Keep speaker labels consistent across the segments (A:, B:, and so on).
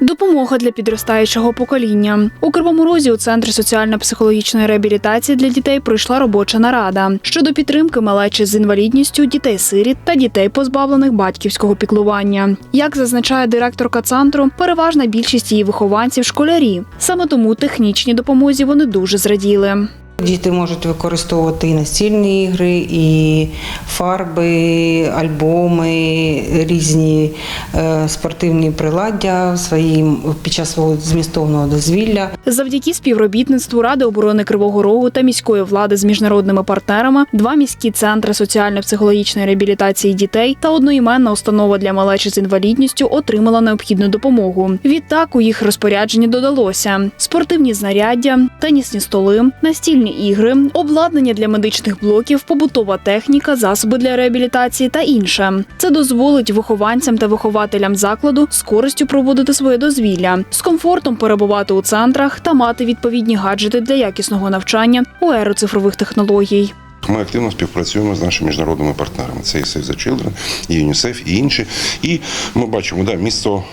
A: Допомога для підростаючого покоління у Кривому Розі у центрі соціально-психологічної реабілітації для дітей пройшла робоча нарада щодо підтримки малечі з інвалідністю, дітей-сиріт та дітей, позбавлених батьківського піклування. Як зазначає директорка центру, переважна більшість її вихованців школярі. Саме тому технічній допомозі вони дуже зраділи.
B: Діти можуть використовувати і настільні ігри, і фарби, альбоми, різні е, спортивні приладдя своїм під час свого змістовного дозвілля.
A: Завдяки співробітництву Ради оборони Кривого Рогу та міської влади з міжнародними партнерами, два міські центри соціально-психологічної реабілітації дітей та одноіменна установа для малечі з інвалідністю отримала необхідну допомогу. Відтак у їх розпорядженні додалося спортивні знаряддя, тенісні столи, настільні ігри, обладнання для медичних блоків, побутова техніка, засоби для реабілітації та інше. Це дозволить вихованцям та вихователям закладу з користю проводити своє дозвілля, з комфортом перебувати у центрах та мати відповідні гаджети для якісного навчання у еру цифрових технологій.
C: Ми активно співпрацюємо з нашими міжнародними партнерами. Це і Save the Children, і ЮНІСЕФ, і інші. І ми бачимо, да, місто.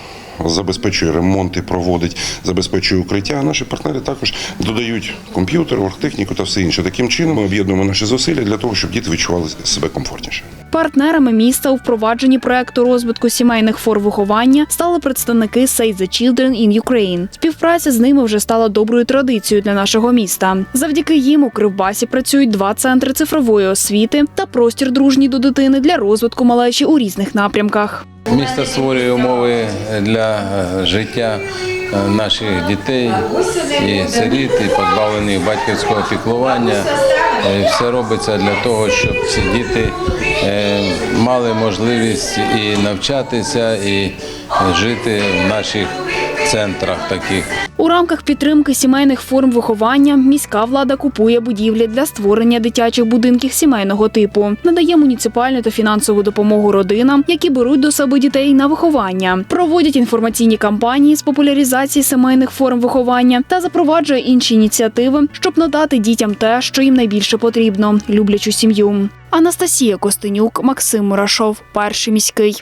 C: Забезпечує ремонти, проводить, забезпечує укриття. А наші партнери також додають комп'ютер, оргтехніку та все інше. Таким чином ми об'єднуємо наші зусилля для того, щоб діти відчували себе комфортніше.
A: Партнерами міста у впровадженні проекту розвитку сімейних форм виховання стали представники Save the Children in Ukraine. Співпраця з ними вже стала доброю традицією для нашого міста. Завдяки їм у Кривбасі працюють два центри цифрової освіти та простір дружній до дитини для розвитку малечі у різних напрямках.
D: Місто створює умови для е, життя наших дітей і сиріт, і позбавлених батьківського піклування. Е, Все робиться для того, щоб ці діти е, мали можливість і навчатися, і жити в наших центрах таких.
A: У рамках підтримки сімейних форм виховання міська влада купує будівлі для створення дитячих будинків сімейного типу, надає муніципальну та фінансову допомогу родинам, які беруть до себе дітей на виховання, проводять інформаційні кампанії з популяризації сімейних форм виховання та запроваджує інші ініціативи, щоб надати дітям те, що їм найбільше потрібно люблячу сім'ю. Анастасія Костенюк, Максим Мурашов, перший міський.